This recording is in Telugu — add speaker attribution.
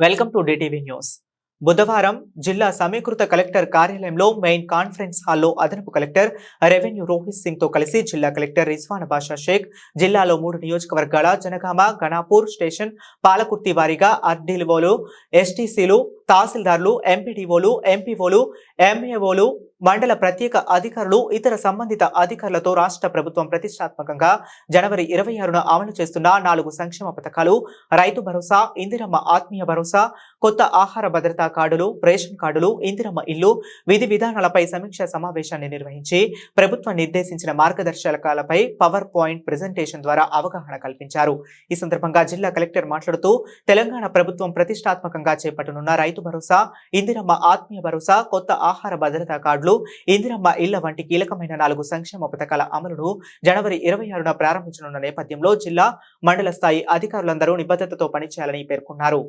Speaker 1: Welcome to DTV news. బుధవారం జిల్లా సమీకృత కలెక్టర్ కార్యాలయంలో మెయిన్ కాన్ఫరెన్స్ హాల్లో అదనపు కలెక్టర్ రెవెన్యూ రోహిత్ సింగ్తో కలిసి జిల్లా కలెక్టర్ రిజ్వాన్ బాషా షేక్ జిల్లాలో మూడు నియోజకవర్గాల జనగామ గణాపూర్ స్టేషన్ పాలకుర్తి వారీగా అర్డీఓలు ఎస్టీసీలు తహసీల్దార్లు ఎంపీడీఓలు ఎంపీఓలు ఎంఏఓలు మండల ప్రత్యేక అధికారులు ఇతర సంబంధిత అధికారులతో రాష్ట్ర ప్రభుత్వం ప్రతిష్టాత్మకంగా జనవరి ఇరవై ఆరున అమలు చేస్తున్న నాలుగు సంక్షేమ పథకాలు రైతు భరోసా ఇందిరమ్మ ఆత్మీయ భరోసా కొత్త ఆహార భద్రతా కార్డులు రేషన్ కార్డులు ఇందిరమ్మ ఇల్లు విధి విధానాలపై సమీక్ష సమావేశాన్ని నిర్వహించి ప్రభుత్వం నిర్దేశించిన మార్గదర్శకాలపై పవర్ పాయింట్ ప్రెజెంటేషన్ ద్వారా అవగాహన కల్పించారు. ఈ సందర్భంగా జిల్లా కలెక్టర్ మాట్లాడుతూ తెలంగాణ ప్రభుత్వం ప్రతిష్టాత్మకంగా చేపట్టనున్న రైతు రైతు భరోసా ఇందిరమ్మ ఆత్మీయ భరోసా కొత్త ఆహార భద్రతా కార్డులు ఇందిరమ్మ ఇళ్ళ వంటి కీలకమైన నాలుగు సంక్షేమ పథకాల అమలును జనవరి ఇరవై ఆరున ప్రారంభించనున్న నేపథ్యంలో జిల్లా మండల స్థాయి అధికారులందరూ నిబద్ధతతో పనిచేయాలని పేర్కొన్నారు.